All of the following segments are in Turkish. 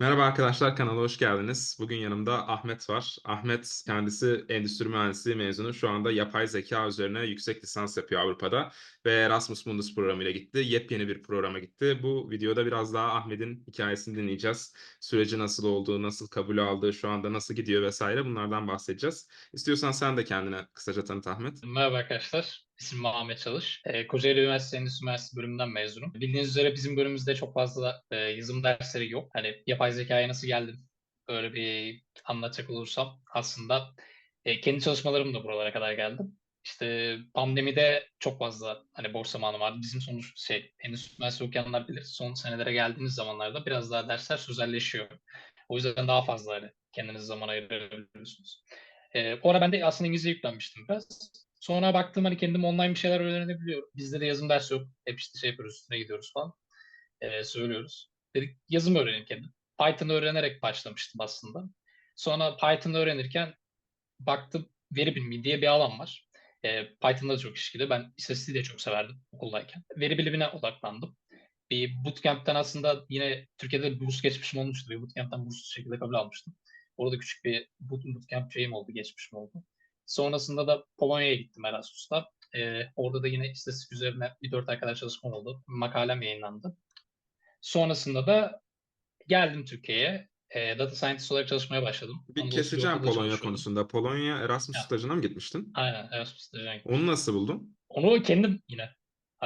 Merhaba arkadaşlar, kanala hoş geldiniz. Bugün yanımda Ahmet var. Ahmet kendisi endüstri mühendisliği mezunu. Şu anda yapay zeka üzerine yüksek lisans yapıyor Avrupa'da ve Erasmus Mundus programıyla gitti. Yepyeni bir programa gitti. Bu videoda biraz daha Ahmet'in hikayesini dinleyeceğiz. Süreci nasıl olduğu, nasıl kabul aldığı, şu anda nasıl gidiyor vesaire bunlardan bahsedeceğiz. İstiyorsan sen de kendine kısaca tanıt Ahmet. Merhaba arkadaşlar. İsmim Muhammed Çalış. Ee, Kocaeli Üniversitesi Endüstri Mühendisliği bölümünden mezunum. Bildiğiniz üzere bizim bölümümüzde çok fazla e, yazılım dersleri yok. Hani yapay zekaya nasıl geldim? Böyle bir anlatacak olursam aslında e, kendi çalışmalarım da buralara kadar geldim. İşte pandemide çok fazla hani boş zamanı vardı. Bizim sonuç şey endüstri mühendisliği okuyanlar bilir. Son senelere geldiğimiz zamanlarda biraz daha dersler sözelleşiyor. O yüzden daha fazla hani kendiniz zaman ayırabiliyorsunuz. E, o ara ben de aslında İngilizce yüklenmiştim biraz. Sonra baktım hani kendim online bir şeyler öğrenebiliyorum. Bizde de yazım dersi yok. Hep işte şey yapıyoruz, üstüne gidiyoruz falan. Ee, söylüyoruz. Dedik yazım öğrenin kendim. Python öğrenerek başlamıştım aslında. Sonra Python öğrenirken baktım veri bilimi diye bir alan var. Ee, Python'da da çok işkili. Ben istatistiği de çok severdim okuldayken. Veri bilimine odaklandım. Bir bootcamp'ten aslında yine Türkiye'de bir burs geçmişim olmuştu. Bir bootcamp'ten burslu şekilde kabul almıştım. Orada küçük bir bootcamp şeyim oldu, geçmişim oldu. Sonrasında da Polonya'ya gittim Erasmus'ta. Ee, orada da yine istatistik üzerine bir dört ay kadar çalışmam oldu. Makalem yayınlandı. Sonrasında da geldim Türkiye'ye. E, data scientist olarak çalışmaya başladım. Bir Anadolu keseceğim Polonya konusunda. Polonya Erasmus Ya. stajına mı gitmiştin? Aynen Erasmus stajına gittim. Onu nasıl buldun? Onu kendim yine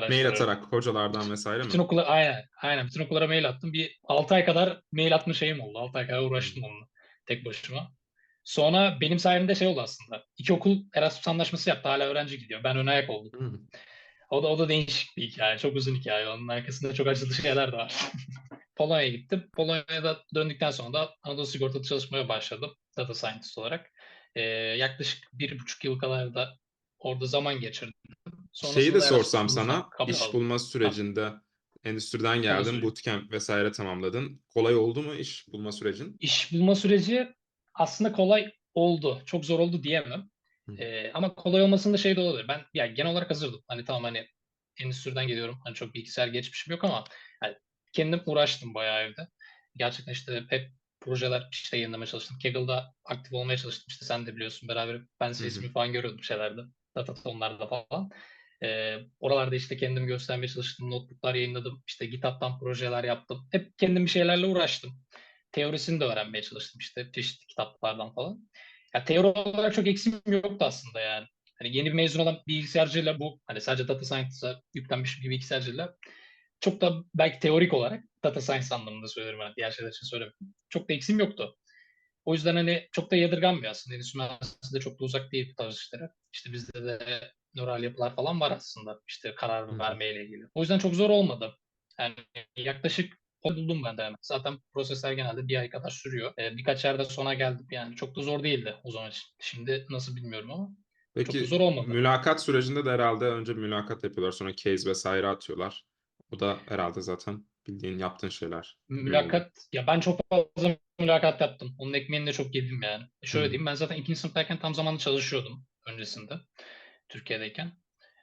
Mail atarak hocalardan vesaire mi? Bütün okullara, aynen, aynen. Bütün okullara mail attım. Bir 6 ay kadar mail atma şeyim oldu. 6 ay kadar uğraştım onunla. Tek başıma. Sonra benim sayemde şey oldu aslında. İki okul Erasmus anlaşması yaptı. Hala öğrenci gidiyor. Ben ön ayak oldum. Hı. O da, o da değişik bir hikaye. Çok uzun hikaye. Onun arkasında çok acılı şeyler de var. Polonya'ya gittim. Polonya'da döndükten sonra da Anadolu Sigorta'da çalışmaya başladım. Data Scientist olarak. Ee, yaklaşık bir buçuk yıl kadar da orada zaman geçirdim. Şeyi de Sonrasında sorsam sana, iş aldım. bulma sürecinde endüstriden geldin, bootcamp vesaire tamamladın. Kolay oldu mu iş bulma sürecin? İş bulma süreci aslında kolay oldu. Çok zor oldu diyemem. Ee, ama kolay olmasında şey de olabilir. Ben ya genel olarak hazırdım. Hani tamam hani endüstriden geliyorum. Hani çok bilgisayar geçmişim yok ama hani kendim uğraştım bayağı evde. Gerçekten işte hep projeler işte yayınlamaya çalıştım. Kaggle'da aktif olmaya çalıştım. İşte sen de biliyorsun beraber ben sesimi falan görüyordum şeylerde. Datatonlarda falan. Ee, oralarda işte kendim göstermeye çalıştım. Notebooklar yayınladım. İşte GitHub'tan projeler yaptım. Hep kendim bir şeylerle uğraştım teorisini de öğrenmeye çalıştım işte çeşitli kitaplardan falan. Ya teori olarak çok eksiğim yoktu aslında yani. Hani yeni bir mezun olan bilgisayarcıyla bu hani sadece data science'a yüklenmiş bir bilgisayarcıyla çok da belki teorik olarak data science anlamında söylerim ben diğer şeyler için söylemiyorum. Çok da eksiğim yoktu. O yüzden hani çok da yadırganmıyor aslında. Endüstri mühendisliği de çok da uzak değil bu tarz işlere. İşte bizde de nöral yapılar falan var aslında. İşte karar vermeyle ilgili. O yüzden çok zor olmadı. Yani yaklaşık buldum ben de hemen. Zaten prosesler genelde bir ay kadar sürüyor. Ee, birkaç yerde sona geldim. Yani çok da zor değildi o zaman için. Şimdi nasıl bilmiyorum ama çok Peki zor olmadı. mülakat sürecinde de herhalde önce mülakat yapıyorlar, sonra case vesaire atıyorlar. Bu da herhalde zaten bildiğin yaptığın şeyler. Mülakat, ya ben çok fazla mülakat yaptım. Onun ekmeğini de çok yedim yani. Şöyle Hı. diyeyim, ben zaten ikinci sınıftayken tam zamanlı çalışıyordum öncesinde. Türkiye'deyken.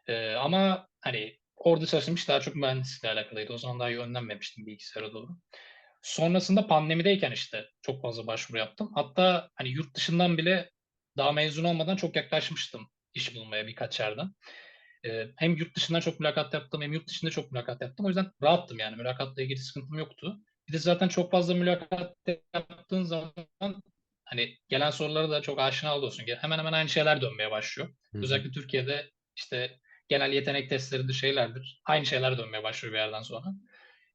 Ee, ama hani orada çalıştığım iş daha çok mühendislikle alakalıydı. O zaman daha yönlenmemiştim bilgisayara doğru. Sonrasında pandemideyken işte çok fazla başvuru yaptım. Hatta hani yurt dışından bile daha mezun olmadan çok yaklaşmıştım iş bulmaya birkaç yerden. Ee, hem yurt dışından çok mülakat yaptım hem yurt dışında çok mülakat yaptım. O yüzden rahattım yani mülakatla ilgili sıkıntım yoktu. Bir de zaten çok fazla mülakat yaptığın zaman hani gelen sorulara da çok aşina oluyorsun. Hemen hemen aynı şeyler dönmeye başlıyor. Hı. Özellikle Türkiye'de işte genel yetenek testleridir, şeylerdir. Aynı şeyler dönmeye başlıyor bir yerden sonra.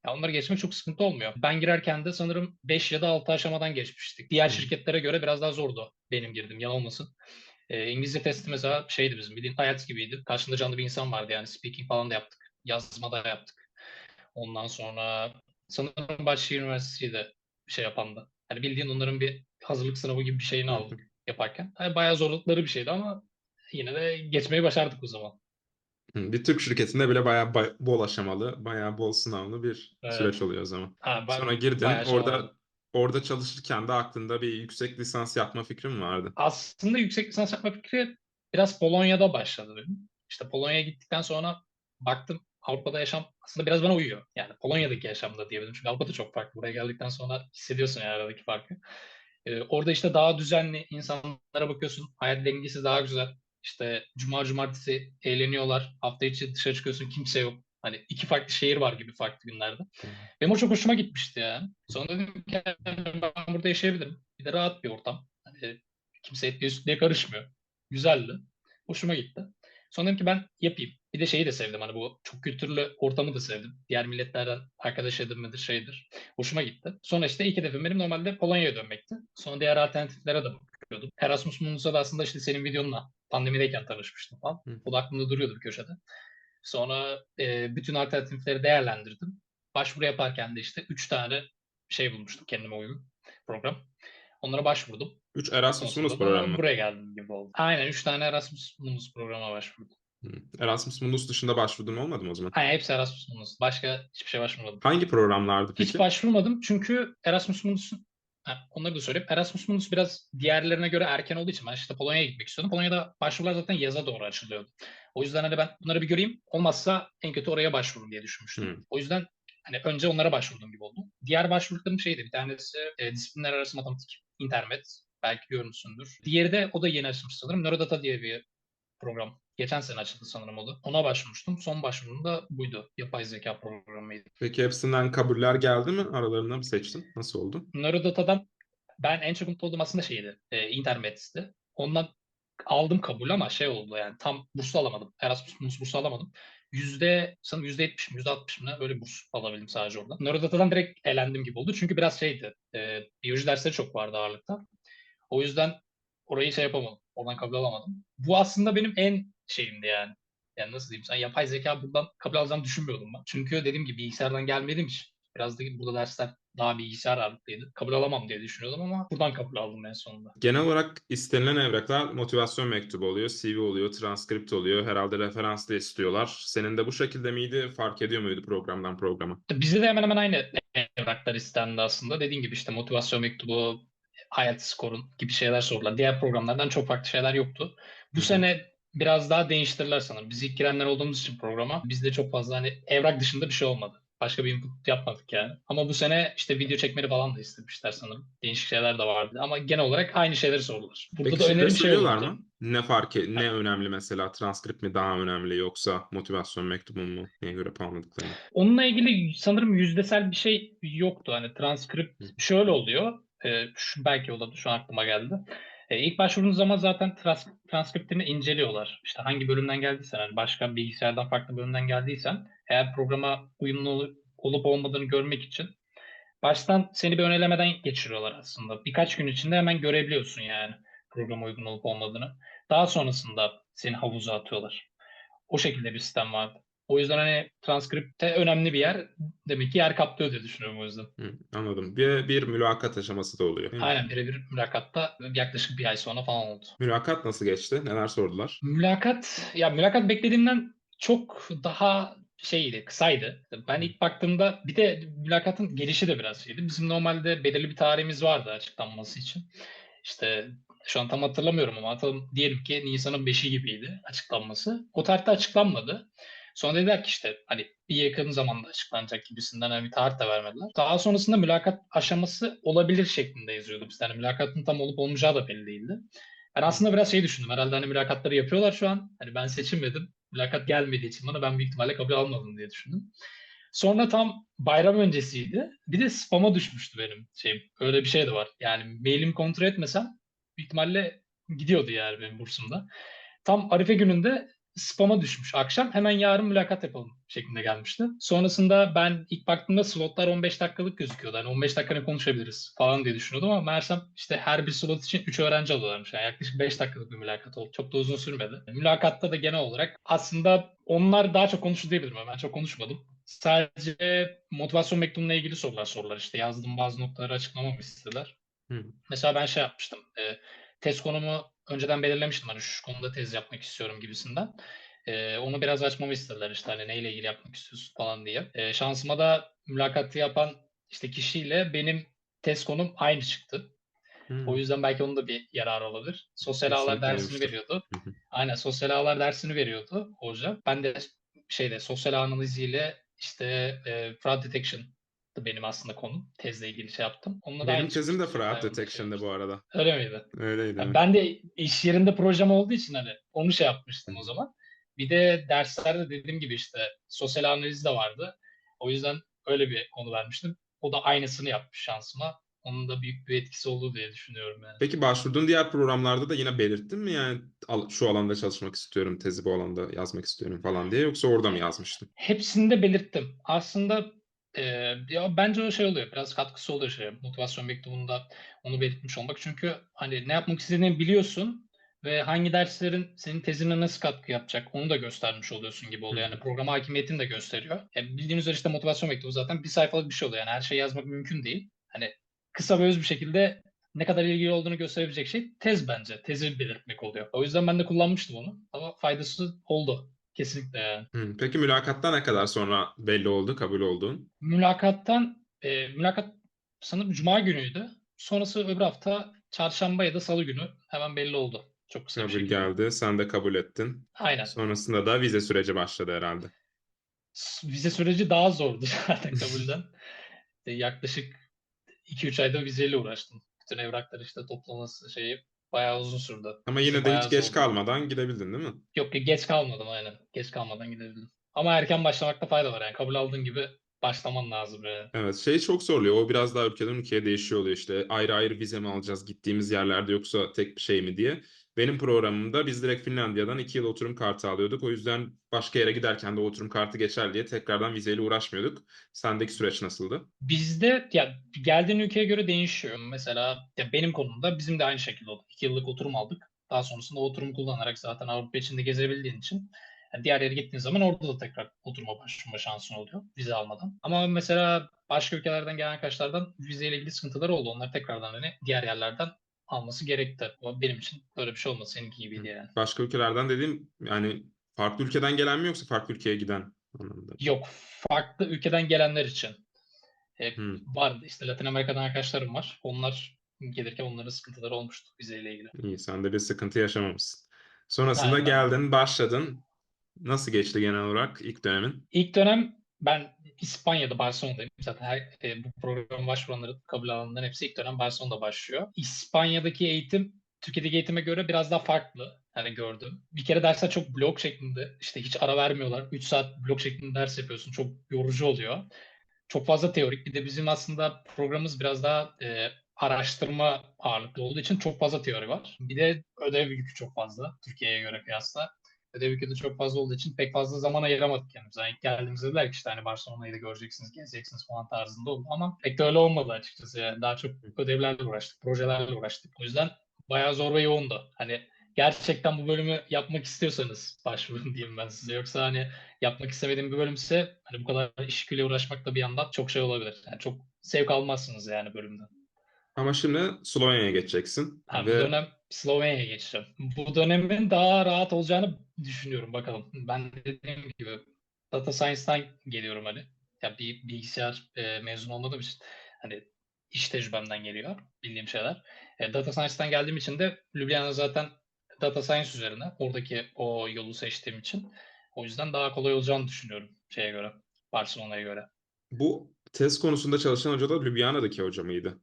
Ya onları geçmek çok sıkıntı olmuyor. Ben girerken de sanırım 5 ya da 6 aşamadan geçmiştik. Diğer şirketlere göre biraz daha zordu benim girdim, yalan olmasın. Ee, İngilizce testi mesela şeydi bizim, bildiğin IELTS gibiydi. Karşında canlı bir insan vardı yani speaking falan da yaptık. Yazma da yaptık. Ondan sonra sanırım Bahçeşehir Üniversitesi'yi de şey yapandı. Hani bildiğin onların bir hazırlık sınavı gibi bir şeyini aldık yaparken. Yani bayağı zorlukları bir şeydi ama yine de geçmeyi başardık o zaman. Bir Türk şirketinde bile bayağı bay- bol aşamalı, bayağı bol sınavlı bir Evet. süreç oluyor o zaman. Ha, ben Sonra girdin, şey orada oldu. orada çalışırken de aklında bir yüksek lisans yapma fikrin mi vardı? Aslında yüksek lisans yapma fikri biraz Polonya'da başladı benim. İşte Polonya'ya gittikten sonra baktım Avrupa'da yaşam aslında biraz bana uyuyor. Yani Polonya'daki yaşam da diyebilirim. Çünkü Avrupa'da çok farklı. Buraya geldikten sonra hissediyorsun yani aradaki farkı. Ee, orada işte daha düzenli insanlara bakıyorsun. Hayat dengesi daha güzel. İşte cuma cumartesi eğleniyorlar. Hafta içi dışarı çıkıyorsun kimse yok. Hani iki farklı şehir var gibi farklı günlerde. Benim o çok hoşuma gitmişti yani. Sonra dedim ki ben burada yaşayabilirim. Bir de rahat bir ortam. Hani kimse etliye sütlüye karışmıyor. Güzeldi. Hoşuma gitti. Sonra dedim ki ben yapayım. Bir de şeyi de sevdim. Hani bu çok kültürlü ortamı da sevdim. Diğer milletlerden arkadaş edinmedir, şeydir. Hoşuma gitti. Sonra işte ilk hedefim benim normalde Polonya'ya dönmekti. Sonra diğer alternatiflere de bakıyordum. Erasmus Mundus'a da aslında işte senin videonla pandemideyken tanışmıştım falan. Hı. O da aklımda duruyordu bir köşede. Sonra e, bütün alternatifleri değerlendirdim. Başvuru yaparken de işte 3 tane şey bulmuştum kendime uygun program. Onlara başvurdum. 3 Erasmus Mundus programı mı? Buraya geldim gibi oldu. Aynen 3 tane Erasmus Mundus programa başvurdum. Erasmus Mundus dışında başvurdun olmadı mı o zaman? Aynen hepsi Erasmus Mundus. Başka hiçbir şey başvurmadım. Hangi programlardı Hiç peki? başvurmadım çünkü Erasmus Mundus'un onları da söyleyeyim. Erasmus Mundus biraz diğerlerine göre erken olduğu için ben işte Polonya'ya gitmek istiyordum. Polonya'da başvurular zaten yaza doğru açılıyordu. O yüzden hani ben bunları bir göreyim. Olmazsa en kötü oraya başvururum diye düşünmüştüm. Hı. O yüzden hani önce onlara başvurduğum gibi oldu. Diğer başvurduklarım şeydi. Bir tanesi e, disiplinler arası matematik, internet. Belki görmüşsündür. Diğeri de o da yeni açılmış sanırım. Neurodata diye bir program. Geçen sene açıldı sanırım o da. Ona başvurmuştum. Son başvurum da buydu. Yapay zeka programıydı. Peki hepsinden kabuller geldi mi? Aralarından mı seçtin? Nasıl oldu? Neurodata'dan ben en çok mutlu olduğum aslında şeydi. E, Intermets'ti. Ondan aldım kabul ama şey oldu yani tam burs alamadım. Erasmus bursu alamadım. Yüzde sanırım yüzde yetmiş mi yüzde altmış mı öyle burs alabildim sadece orada. Neurodata'dan direkt elendim gibi oldu. Çünkü biraz şeydi. E, biyoloji dersleri çok vardı ağırlıkta. O yüzden orayı şey yapamadım. Oradan kabul alamadım. Bu aslında benim en şeyimdi yani. Yani nasıl diyeyim sen yapay zeka buradan kabul alacağımı düşünmüyordum ben. Çünkü dediğim gibi bilgisayardan gelmediğim için biraz da burada dersler daha bilgisayar ağırlıklıydı. Kabul alamam diye düşünüyordum ama buradan kabul aldım en sonunda. Genel olarak istenilen evraklar motivasyon mektubu oluyor, CV oluyor, transkript oluyor. Herhalde referans da istiyorlar. Senin de bu şekilde miydi? Fark ediyor muydu programdan programa? Bizde de hemen hemen aynı evraklar istendi aslında. Dediğim gibi işte motivasyon mektubu, hayat skorun gibi şeyler sordular. Diğer programlardan çok farklı şeyler yoktu. Bu sene biraz daha değiştirdiler sanırım. Biz ilk girenler olduğumuz için programa bizde çok fazla hani evrak dışında bir şey olmadı. Başka bir input yapmadık yani. Ama bu sene işte video çekmeli falan da istemişler sanırım. Değişik şeyler de vardı ama genel olarak aynı şeyleri sordular. Burada Peki da önerim şey söylüyorlar mı? Ne fark e- ne önemli mesela? Transkript mi daha önemli yoksa motivasyon mektubu mu? Neye göre puanladıklarını? Onunla ilgili sanırım yüzdesel bir şey yoktu. Hani transkript şöyle oluyor. E, şu, belki o da şu an aklıma geldi. E, ilk başvurduğunuz zaman zaten trans, transkriptini inceliyorlar. İşte hangi bölümden geldiysen, hani başka bilgisayardan farklı bölümden geldiysen, eğer programa uyumlu ol- olup olmadığını görmek için baştan seni bir önelemeden geçiriyorlar aslında. Birkaç gün içinde hemen görebiliyorsun yani programa uygun olup olmadığını. Daha sonrasında seni havuza atıyorlar. O şekilde bir sistem vardı. O yüzden hani transkripte önemli bir yer demek ki yer kaplıyor diye düşünüyorum o yüzden. Hı, anladım. Bir, bir mülakat aşaması da oluyor. değil mi? Aynen birebir mülakatta yaklaşık bir ay sonra falan oldu. Mülakat nasıl geçti? Neler sordular? Mülakat, ya mülakat beklediğimden çok daha şeydi, kısaydı. Ben ilk baktığımda bir de mülakatın gelişi de biraz şeydi. Bizim normalde belirli bir tarihimiz vardı açıklanması için. İşte şu an tam hatırlamıyorum ama atalım diyelim ki Nisan'ın 5'i gibiydi açıklanması. O tarihte açıklanmadı. Sonra dediler ki işte hani bir yakın zamanda açıklanacak gibisinden hani bir tarih de vermediler. Daha sonrasında mülakat aşaması olabilir şeklinde yazıyordu bizde. Yani mülakatın tam olup olmayacağı da belli değildi. Ben aslında biraz şey düşündüm. Herhalde hani mülakatları yapıyorlar şu an. Hani ben seçilmedim. Mülakat gelmediği için bana ben büyük ihtimalle kabul almadım diye düşündüm. Sonra tam bayram öncesiydi. Bir de spam'a düşmüştü benim şeyim. Öyle bir şey de var. Yani mailimi kontrol etmesem büyük ihtimalle gidiyordu yani benim bursumda. Tam Arife gününde spam'a düşmüş akşam. Hemen yarın mülakat yapalım şeklinde gelmişti. Sonrasında ben ilk baktığımda slotlar 15 dakikalık gözüküyordu. Yani 15 dakika ne konuşabiliriz falan diye düşünüyordum ama meğersem işte her bir slot için 3 öğrenci alıyorlarmış. Yani yaklaşık 5 dakikalık bir mülakat oldu. Çok da uzun sürmedi. Mülakatta da genel olarak aslında onlar daha çok konuştu diyebilirim. Ben çok konuşmadım. Sadece motivasyon mektubuna ilgili sorular sordular. İşte yazdığım bazı noktaları açıklamamı istediler. Hı. Mesela ben şey yapmıştım. E, test konumu önceden belirlemiştim. Hani şu konuda tez yapmak istiyorum gibisinden. E, onu biraz açmamı istediler işte hani neyle ilgili yapmak istiyorsun falan diye. E, şansıma da mülakatı yapan işte kişiyle benim test konum aynı çıktı. Hı. O yüzden belki onun da bir yararı olabilir. Sosyal ağlar dersini olmuştur. veriyordu. Hı hı. Aynen sosyal ağlar dersini veriyordu hoca. Ben de şeyde sosyal analiziyle işte e, fraud detection benim aslında konum. Tezle ilgili şey yaptım. Onunla Benim tezim de fraud detection'dı bu arada. Öyle miydi? Öyleydi. Ya evet. ben de iş yerinde projem olduğu için hani onu şey yapmıştım o zaman. Bir de derslerde dediğim gibi işte sosyal analiz de vardı. O yüzden öyle bir konu vermiştim. O da aynısını yapmış şansıma. Onun da büyük bir etkisi oldu diye düşünüyorum yani. Peki başvurduğun diğer programlarda da yine belirttin mi yani şu alanda çalışmak istiyorum, tezi bu alanda yazmak istiyorum falan diye yoksa orada mı yazmıştın? Hepsini de belirttim. Aslında e, ya bence o şey oluyor. Biraz katkısı oluyor şey. Motivasyon mektubunda onu belirtmiş olmak. Çünkü hani ne yapmak istediğini biliyorsun ve hangi derslerin senin tezine nasıl katkı yapacak onu da göstermiş oluyorsun gibi oluyor. Hı. Yani program hakimiyetini de gösteriyor. E, bildiğiniz üzere işte motivasyon mektubu zaten bir sayfalık bir şey oluyor. Yani her şeyi yazmak mümkün değil. Hani kısa ve öz bir şekilde ne kadar ilgili olduğunu gösterebilecek şey tez bence. Tezi belirtmek oluyor. O yüzden ben de kullanmıştım onu. Ama faydası oldu. Kesinlikle yani. Hı. Peki mülakatta ne kadar sonra belli oldu, kabul olduğun? Mülakattan e, mülakat sanırım cuma günüydü. Sonrası öbür hafta çarşamba ya da salı günü hemen belli oldu. Çok kısa bir Kabul şekilde. geldi, sen de kabul ettin. Aynen. Sonrasında da vize süreci başladı herhalde. Vize süreci daha zordu zaten kabulden. E, yaklaşık 2-3 ayda vizeyle uğraştım. Bütün evrakları işte toplaması şeyi bayağı uzun sürdü. Ama yine de Bayağı hiç geç zordu. kalmadan gidebildin değil mi? Yok geç kalmadım aynen. Geç kalmadan gidebildim. Ama erken başlamakta fayda var yani. Kabul aldığın gibi başlaman lazım yani. Evet, şey çok zorluyor. O biraz daha ülkeden ülkeye değişiyor oluyor işte. Ayrı ayrı vize mi alacağız gittiğimiz yerlerde yoksa tek bir şey mi diye. Benim programımda biz direkt Finlandiya'dan iki yıl oturum kartı alıyorduk. O yüzden başka yere giderken de oturum kartı geçer diye tekrardan vizeyle uğraşmıyorduk. Sendeki süreç nasıldı? Bizde ya geldiğin ülkeye göre değişiyor. Mesela ya benim konumda bizim de aynı şekilde oldu. İki yıllık oturum aldık. Daha sonrasında o oturumu kullanarak zaten Avrupa içinde gezebildiğin için yani diğer yere gittiğin zaman orada da tekrar oturuma başvurma şansın oluyor vize almadan. Ama mesela başka ülkelerden gelen arkadaşlardan vizeyle ilgili sıkıntıları oldu. Onlar tekrardan hani diğer yerlerden alması gerekti. Ama benim için böyle bir şey olmadı. Seninki gibiydi yani. Başka ülkelerden dediğim yani farklı ülkeden gelen mi yoksa farklı ülkeye giden anlamında? Yok. Farklı ülkeden gelenler için. E, Hmm. vardı. İşte Latin Amerika'dan arkadaşlarım var. Onlar gelirken onların sıkıntıları olmuştu vizeyle ilgili. İyi, sen de bir sıkıntı yaşamamışsın. Sonrasında Aynen. geldin, başladın. Nasıl geçti genel olarak ilk dönemin? İlk dönem ben İspanya'da Barcelona'dayım. Zaten her, e, bu programa başvuranların kabul alanların hepsi ilk dönem Barcelona'da başlıyor. İspanya'daki eğitim Türkiye'deki eğitime göre biraz daha farklı. Hani gördüm. Bir kere dersler çok blok şeklinde. işte hiç ara vermiyorlar. 3 saat blok şeklinde ders yapıyorsun. Çok yorucu oluyor. Çok fazla teorik. Bir de bizim aslında programımız biraz daha e, araştırma ağırlıklı olduğu için çok fazla teori var. Bir de ödev yükü çok fazla Türkiye'ye göre kıyasla. Ödev yükü de çok fazla olduğu için pek fazla zaman ayıramadık kendimize. Yani ilk geldiğimizde dediler ki işte hani Barcelona'yı da göreceksiniz, gezeceksiniz falan tarzında oldu. Ama pek de öyle olmadı açıkçası. Yani daha çok ödevlerle uğraştık, projelerle uğraştık. O yüzden bayağı zor ve yoğundu. Hani gerçekten bu bölümü yapmak istiyorsanız başvurun diyeyim ben size. Yoksa hani yapmak istemediğim bir bölümse hani bu kadar iş uğraşmak da bir yandan çok şey olabilir. Yani çok zevk almazsınız yani bölümden. Ama şimdi Slovenya'ya geçeceksin Ha, ve Bu dönem Slovenya'ya geçeceğim. Bu dönemin daha rahat olacağını düşünüyorum bakalım. Ben dediğim gibi Data Science'dan geliyorum hani. Ya bir bilgisayar e, mezun olmadığım için hani iş tecrübemden geliyor bildiğim şeyler. E, Data Science'dan geldiğim için de Ljubljana zaten Data Science üzerine oradaki o yolu seçtiğim için o yüzden daha kolay olacağını düşünüyorum şeye göre. Barcelona'ya göre. bu test konusunda çalışan hoca da Ljubljana'daki hoca mıydı?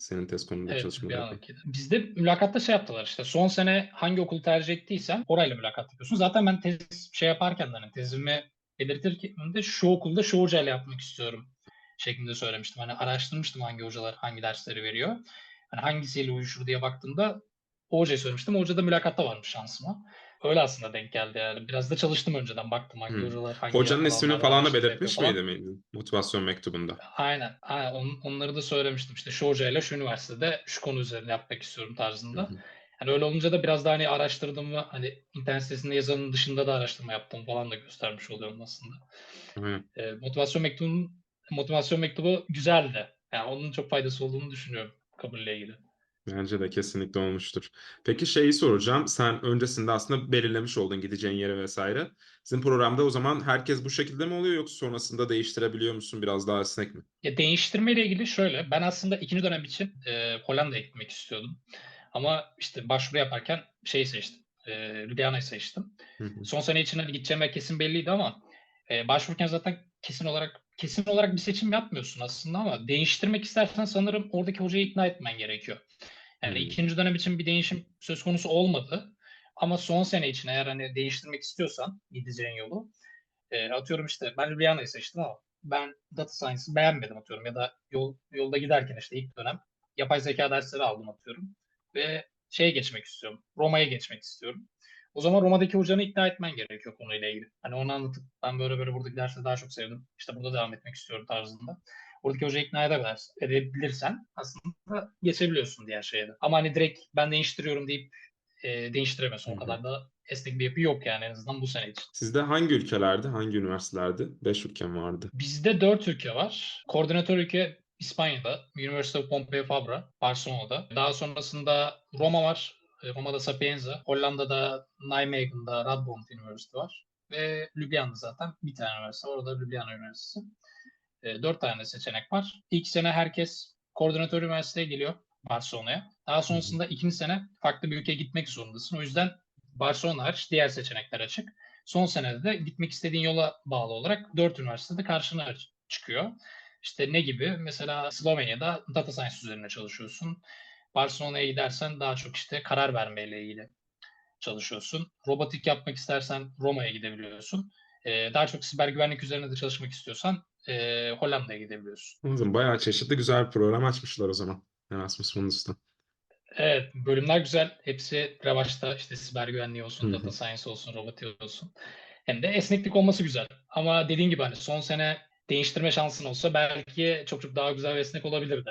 Senin test konusunda Evet, çalışmaları. Bizde mülakatta şey yaptılar işte son sene hangi okulu tercih ettiysen orayla mülakat yapıyorsun. Zaten ben tez şey yaparken de hani tezimi belirtirken de şu okulda şu hocayla yapmak istiyorum şeklinde söylemiştim. Hani araştırmıştım hangi hocalar hangi dersleri veriyor. Hani hangisiyle uyuşur diye baktığımda o hocayı söylemiştim. O hoca da mülakatta varmış şansıma. Öyle aslında denk geldi yani. Biraz da çalıştım önceden baktım hangi Hmm. hocalar hangi Hocanın ismini falan da araştırma belirtmiş falan. miydi miydin motivasyon mektubunda? Aynen. aynen. On- onları da söylemiştim. İşte şu hocayla şu üniversitede şu konu üzerine yapmak istiyorum tarzında. hı. Hani öyle olunca da biraz daha hani araştırdığımı hani internet sitesinde yazanın dışında da araştırma yaptığımı falan da göstermiş oluyorum aslında. Aynen. Ee, motivasyon mektubunun motivasyon mektubu güzeldi. Yani onun çok faydası olduğunu düşünüyorum kabulle ilgili. Bence de kesinlikle olmuştur. Peki şeyi soracağım. Sen öncesinde aslında belirlemiş oldun gideceğin yere vesaire. Sizin programda o zaman herkes bu şekilde mi oluyor yoksa sonrasında değiştirebiliyor musun? Biraz daha esnek mi? Ya değiştirme ile ilgili şöyle, ben aslında ikinci dönem için e, Hollanda'ya gitmek istiyordum. Ama işte başvuru yaparken şey seçtim. Eee, Ljubljana'yı seçtim. Hı hı. Son sene için hani gideceğim kesin belliydi ama eee, başvururken zaten kesin olarak kesin olarak bir seçim yapmıyorsun aslında ama değiştirmek istersen sanırım oradaki hocayı ikna etmen gerekiyor. Yani Hımm. 2. dönem için bir değişim söz konusu olmadı ama son sene için eğer hani değiştirmek istiyorsan gideceğin yolu, eee, atıyorum işte ben Ljubljana'yı seçtim ama ben data science'ı beğenmedim atıyorum ya da yol yolda giderken işte ilk dönem yapay zekâ dersleri aldım atıyorum ve şeye geçmek istiyorum, Roma'ya geçmek istiyorum. O zaman Roma'daki hocanı ikna etmen gerekiyor konuyla ilgili. Hani onu anlatıp ben böyle böyle buradaki dersleri daha çok sevdim. İşte burada devam etmek istiyorum tarzında. Oradaki hocayı ikna edebilirsen, aslında geçebiliyorsun diğer şeye de. Ama hani direkt ben değiştiriyorum deyip eee, değiştiremiyorsun. O kadar da esnek bir yapı yok yani en azından bu sene için. Sizde hangi ülkelerdi, hangi üniversitelerdi? 5 ülke vardı? Bizde 4 ülke var. Koordinatör ülke İspanya'da, University of Pompeu Fabra, Barcelona'da. Daha sonrasında Roma var. E, Roma'da Sapienza. Hollanda'da Nijmegen'da Radboud University var. Ve Ljubljana'da zaten bir tane üniversite var. O da Ljubljana Üniversitesi. E, 4 tane seçenek var. İlk sene herkes koordinatör üniversiteye geliyor Barcelona'ya. Daha sonrasında ikinci sene farklı bir ülkeye gitmek zorundasın. O yüzden Barcelona hariç diğer seçenekler açık. Son senede de gitmek istediğin yola bağlı olarak 4 üniversitede karşına çıkıyor. İşte ne gibi? Mesela Slovenya'da data science üzerine çalışıyorsun. Barcelona'ya gidersen daha çok işte karar vermeyle ilgili çalışıyorsun. Robotik yapmak istersen Roma'ya gidebiliyorsun. Eee, daha çok siber güvenlik üzerine de çalışmak istiyorsan eee, Hollanda'ya gidebiliyorsun. Anladım. Bayağı çeşitli güzel bir program açmışlar o zaman Erasmus Mundus'ta. Evet, bölümler güzel. Hepsi revaçta. İşte siber güvenliği olsun, data hı. science olsun, robotik olsun. Hem de esneklik olması güzel. Ama dediğin gibi hani son sene değiştirme şansın olsa belki çok çok daha güzel ve esnek olabilirdi.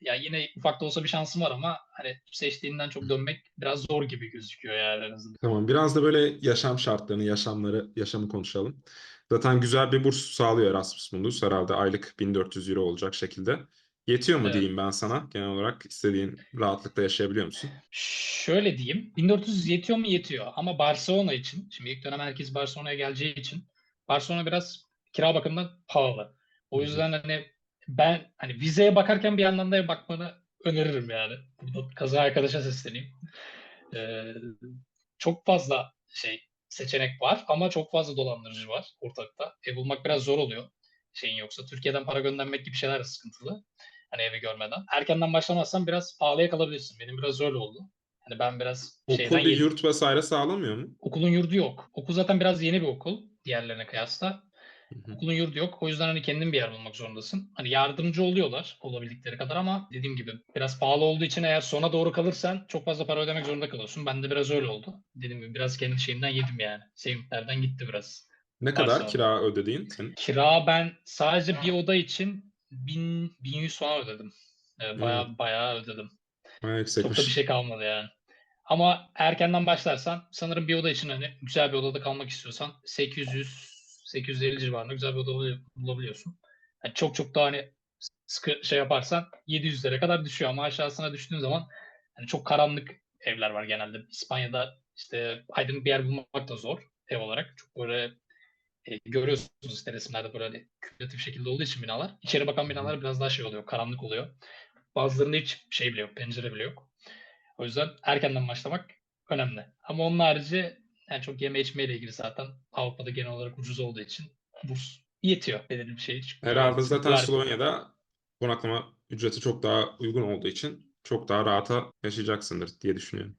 Ya yine ufak da olsa bir şansın var ama hani seçtiğinden çok dönmek biraz zor gibi gözüküyor yani en azından. Tamam, biraz da böyle yaşam şartlarını, yaşamları, yaşamı konuşalım. Zaten güzel bir burs sağlıyor Erasmus Mundus. Herhalde aylık 1400 euro olacak şekilde. Yetiyor mu Evet. diyeyim ben sana? Genel olarak istediğin rahatlıkla yaşayabiliyor musun? Şöyle diyeyim, 1400 yetiyor mu? Yetiyor. Ama Barcelona için, şimdi ilk dönem herkes Barcelona'ya geleceği için Barcelona biraz kira bakımından pahalı. O yüzden hani ben hani vizeye bakarken bir yandan da bakmanı öneririm yani. Burada kaza arkadaşa sesleneyim. Eee, çok fazla şey seçenek var ama çok fazla dolandırıcı var ortalıkta. Ev bulmak biraz zor oluyor şeyin yoksa. Türkiye'den para göndermek gibi şeyler de sıkıntılı. Hani evi görmeden. Erkenden başlamazsan biraz pahalıya kalabilirsin. Benim biraz öyle oldu. Hani ben biraz şeyden Okul bir yurt vesaire sağlamıyor mu? Okulun yurdu yok. Okul zaten biraz yeni bir okul diğerlerine kıyasla. Okulun yurdu yok. O yüzden hani kendin bir yer bulmak zorundasın. Hani yardımcı oluyorlar olabildikleri kadar ama dediğim gibi biraz pahalı olduğu için eğer sona doğru kalırsan çok fazla para ödemek zorunda kalıyorsun. Ben de biraz öyle oldu. Dediğim gibi biraz kendi şeyimden yedim yani. Sevimlerden gitti biraz. Ne kadar Barcelona. kira ödediğin senin? Kira ben sadece bir oda için 1000 1100 falan ödedim. Ee, bayağı Evet. bayağı ödedim. Bayağı Çok da bir şey kalmadı yani. Ama erkenden başlarsan sanırım bir oda için hani güzel bir odada kalmak istiyorsan 800 850 civarında güzel bir oda bul- bulabiliyorsun. Yani çok çok daha hani sıkı şey yaparsan 700'lere kadar düşüyor ama aşağısına düştüğün zaman hani çok karanlık evler var genelde. İspanya'da işte aydınlık bir yer bulmak da zor ev olarak. Çok böyle e, görüyorsunuz işte resimlerde böyle hani kümülatif şekilde olduğu için binalar. İçeri bakan binalar biraz daha şey oluyor, karanlık oluyor. Bazılarında hiç şey bile yok, pencere bile yok. O yüzden erkenden başlamak önemli. Ama onun harici yani çok yeme içmeyle ilgili zaten Avrupa'da genel olarak ucuz olduğu için burs yetiyor belirli bir şey. Çünkü Herhalde zaten sıkıntılar Slovenya'da konaklama ücreti çok daha uygun olduğu için çok daha rahata yaşayacaksındır diye düşünüyorum.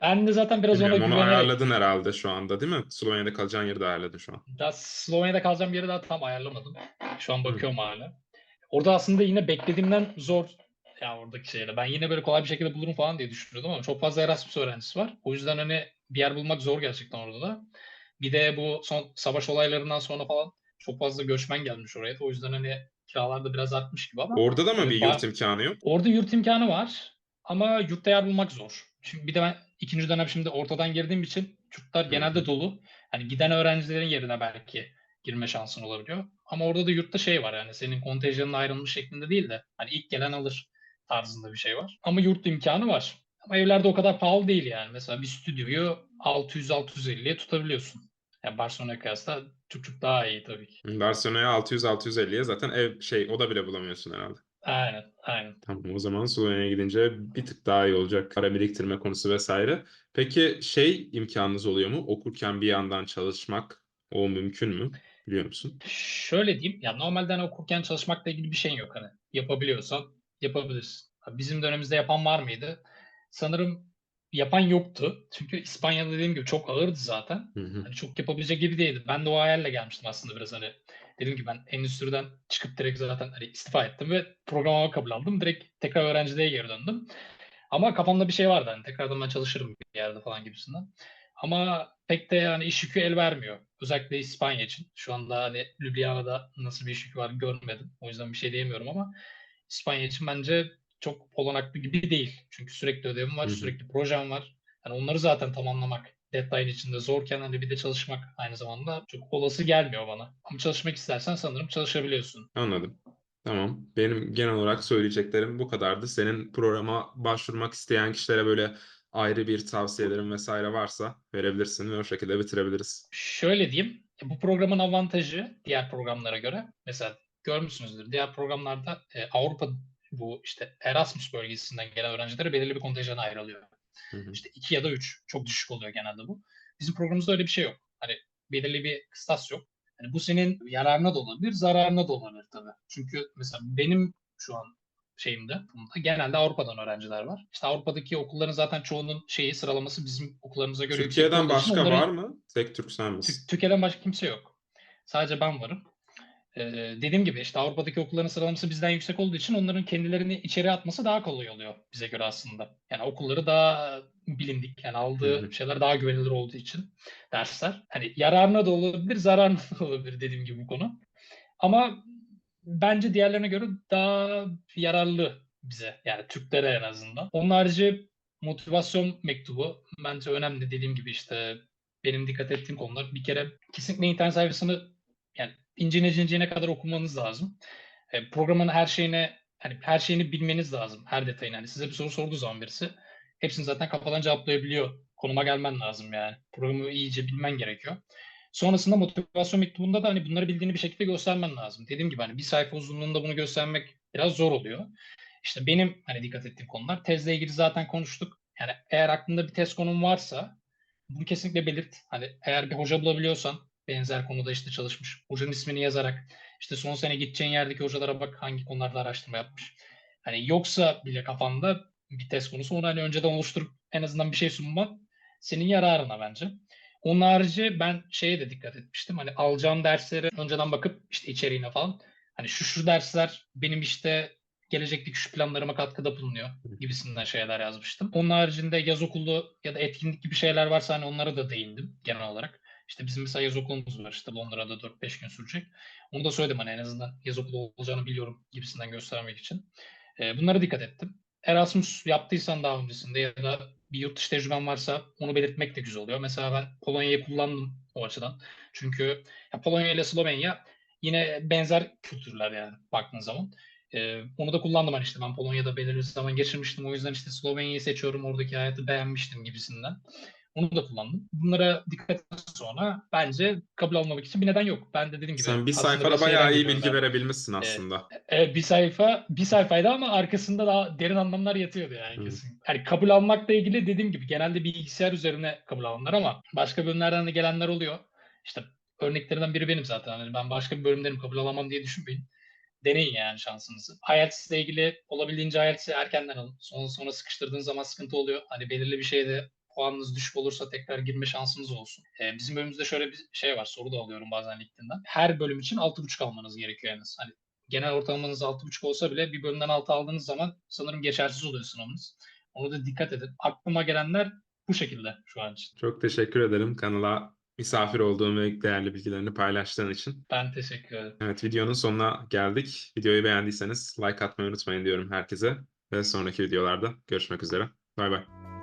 Ben de zaten biraz ona Bilmiyorum onu güvenerek ayarladın herhalde şu anda değil mi? Slovenya'da kalacağın yeri de ayarladın şu an. daha Slovenya'da kalacağım yeri daha tam ayarlamadım. Şu an bakıyorum hala. Orada aslında yine beklediğimden zor ya oradaki şeyler. Ben yine böyle kolay bir şekilde bulurum falan diye düşünüyordum ama çok fazla Erasmus öğrencisi var. O yüzden hani bir yer bulmak zor gerçekten orada da. Bir de bu son savaş olaylarından sonra falan çok fazla göçmen gelmiş oraya. O yüzden hani kiralar da biraz artmış gibi ama Orada da mı bir ba- yurt imkanı yok? orada yurt imkanı var ama yurtta yer bulmak zor. Şimdi bir de ben ikinci dönem şimdi ortadan girdiğim için yurtlar genelde dolu. Hani giden öğrencilerin yerine belki girme şansın olabiliyor. Ama orada da yurtta şey var yani senin kontenjanın ayrılmış şeklinde değil de hani ilk gelen alır tarzında bir şey var. Ama yurt imkanı var. Ama evlerde o kadar pahalı değil yani. Mesela bir stüdyoyu 600-650'ye tutabiliyorsun. Yani Barcelona'ya kıyasla çok çok daha iyi tabii ki. Barcelona'ya 600-650'ye zaten ev şey oda bile bulamıyorsun herhalde. Aynen, aynen. Tamam, o zaman Slovenya'ya gidince bir tık daha iyi olacak para biriktirme konusu vesaire. Peki şey imkanınız oluyor mu? Okurken bir yandan çalışmak o mümkün mü? Biliyor musun? Şöyle diyeyim, ya normalde hani okurken çalışmakla ilgili bir şeyin yok hani. Yapabiliyorsan yapabilirsin. Bizim dönemimizde yapan var mıydı? Sanırım yapan yoktu. Çünkü İspanya'da dediğim gibi çok ağırdı zaten. Hı hı. Hani çok yapabilecek gibi değildi. Ben de o hayalle gelmiştim aslında biraz hani. Dediğim gibi ben endüstriden çıkıp direkt zaten hani istifa ettim ve programa kabul aldım. Direkt tekrar öğrenciliğe geri döndüm. Ama kafamda bir şey vardı hani tekrardan ben çalışırım bir yerde falan gibisinden. Ama pek de yani iş yükü el vermiyor. Özellikle İspanya için. Şu anda hani Ljubljana'da nasıl bir iş yükü var görmedim. O yüzden bir şey diyemiyorum ama İspanya için bence çok olanaklı gibi değil. Çünkü sürekli ödevim var, Hı hı. sürekli projem var. Yani onları zaten tamamlamak deadline içinde zorken hani bir de çalışmak aynı zamanda çok olası gelmiyor bana. Ama çalışmak istersen sanırım çalışabiliyorsun. Anladım. Tamam. Benim genel olarak söyleyeceklerim bu kadardı. Senin programa başvurmak isteyen kişilere böyle ayrı bir tavsiyelerin vesaire varsa verebilirsin ve o şekilde bitirebiliriz. Şöyle diyeyim, bu programın avantajı diğer programlara göre, mesela görmüşsünüzdür, diğer programlarda e, Avrupa bu işte Erasmus bölgesinden gelen öğrencilere belirli bir kontenjana ayrılıyor. Hı hı. İşte 2 ya da 3. Çok düşük oluyor genelde bu. Bizim programımızda öyle bir şey yok. Hani belirli bir kıstas yok. Hani bu senin yararına da olabilir, zararına da olabilir tabii. Çünkü mesela benim şu an şeyimde bunda genelde Avrupa'dan öğrenciler var. İşte Avrupa'daki okulların zaten çoğunun şeyi sıralaması bizim okullarımıza göre Türkiye'den başka onların- var mı? Tek Türk sen misin? Tü- Türkiye'den başka kimse yok. Sadece ben varım. Ee, dediğim gibi işte Avrupa'daki okulların sıralaması bizden yüksek olduğu için onların kendilerini içeri atması daha kolay oluyor bize göre aslında. Yani okulları daha bilindik. Yani aldığı hı. şeyler daha güvenilir olduğu için dersler. Hani yararına da olabilir, zararına da olabilir dediğim gibi bu konu. Ama bence diğerlerine göre daha yararlı bize. Yani Türklere en azından. Onun harici motivasyon mektubu bence önemli. Dediğim gibi işte benim dikkat ettiğim konular bir kere kesinlikle internet sayfasını yani incine cinciğine kadar okumanız lazım. E, programın her şeyine hani her şeyini bilmeniz lazım. Her detayını. Hani size bir soru sorduğu zaman birisi hepsini zaten kafadan cevaplayabiliyor. Konuma gelmen lazım yani. Programı iyice bilmen gerekiyor. Sonrasında motivasyon mektubunda da hani bunları bildiğini bir şekilde göstermen lazım. Dediğim gibi hani bir sayfa uzunluğunda bunu göstermek biraz zor oluyor. İşte benim hani dikkat ettiğim konular tezle ilgili zaten konuştuk. Yani eğer aklında bir tez konum varsa bunu kesinlikle belirt. Hani eğer bir hoca bulabiliyorsan benzer konuda işte çalışmış. Hocanın ismini yazarak işte son sene gideceğin yerdeki hocalara bak hangi konularda araştırma yapmış. Hani yoksa bile kafanda bir test konusu onu hani önceden oluşturup en azından bir şey sunman senin yararına bence. Onun harici ben şeye de dikkat etmiştim. Hani alacağım derslere önceden bakıp işte içeriğine falan. Hani şu şu dersler benim işte gelecekteki şu planlarıma katkıda bulunuyor gibisinden şeyler yazmıştım. Onun haricinde yaz okulu ya da etkinlik gibi şeyler varsa hani onlara da değindim genel olarak. İşte bizim mesela yaz okulumuz var işte Londra'da 4-5 gün sürecek. Onu da söyledim hani en azından yaz okulu olacağını biliyorum gibisinden göstermek için. Ee, bunlara dikkat ettim. Erasmus yaptıysan daha öncesinde ya da bir yurt dışı tecrüben varsa onu belirtmek de güzel oluyor. Mesela ben Polonya'yı kullandım o açıdan. Çünkü ya Polonya ile Slovenya yine benzer kültürler yani baktığın zaman. Ee, onu da kullandım hani işte ben Polonya'da belirli zaman geçirmiştim. O yüzden işte Slovenya'yı seçiyorum. Oradaki hayatı beğenmiştim gibisinden. Onu da kullandım. Bunlara dikkat ettikten sonra bence kabul almamak için bir neden yok. Ben de dediğim gibi Sen bir sayfada bayağı iyi bilgi ben. verebilmişsin aslında. Evet, bir sayfa bir sayfaydı ama arkasında daha derin anlamlar yatıyordu yani kesin. Yani kabul almakla ilgili dediğim gibi genelde bilgisayar üzerine kabul alanlar ama başka bölümlerden de gelenler oluyor. İşte örneklerinden biri benim zaten. Hani ben başka bir bölümdenim kabul alamam diye düşünmeyin. Deneyin yani şansınızı. IELTS ile ilgili olabildiğince IELTS'i erkenden alın. Sonra, sonra sıkıştırdığınız zaman sıkıntı oluyor. Hani belirli bir şeyde puanınız düşük olursa tekrar girme şansınız olsun. Ee, bizim bölümümüzde şöyle bir şey var. Soru da alıyorum bazen LinkedIn'den. Her bölüm için 6.5 almanız gerekiyor en az. Hani genel ortalamanız 6.5 olsa bile bir bölümden 6 aldığınız zaman sanırım geçersiz oluyor sınavınız. Ona da dikkat edin. Aklıma gelenler bu şekilde şu an için. Çok teşekkür ederim kanala misafir olduğun ve değerli bilgilerini paylaştığın için. Ben teşekkür ederim. Evet videonun sonuna geldik. Videoyu beğendiyseniz like atmayı unutmayın diyorum herkese. Ve sonraki videolarda görüşmek üzere. Bay bay.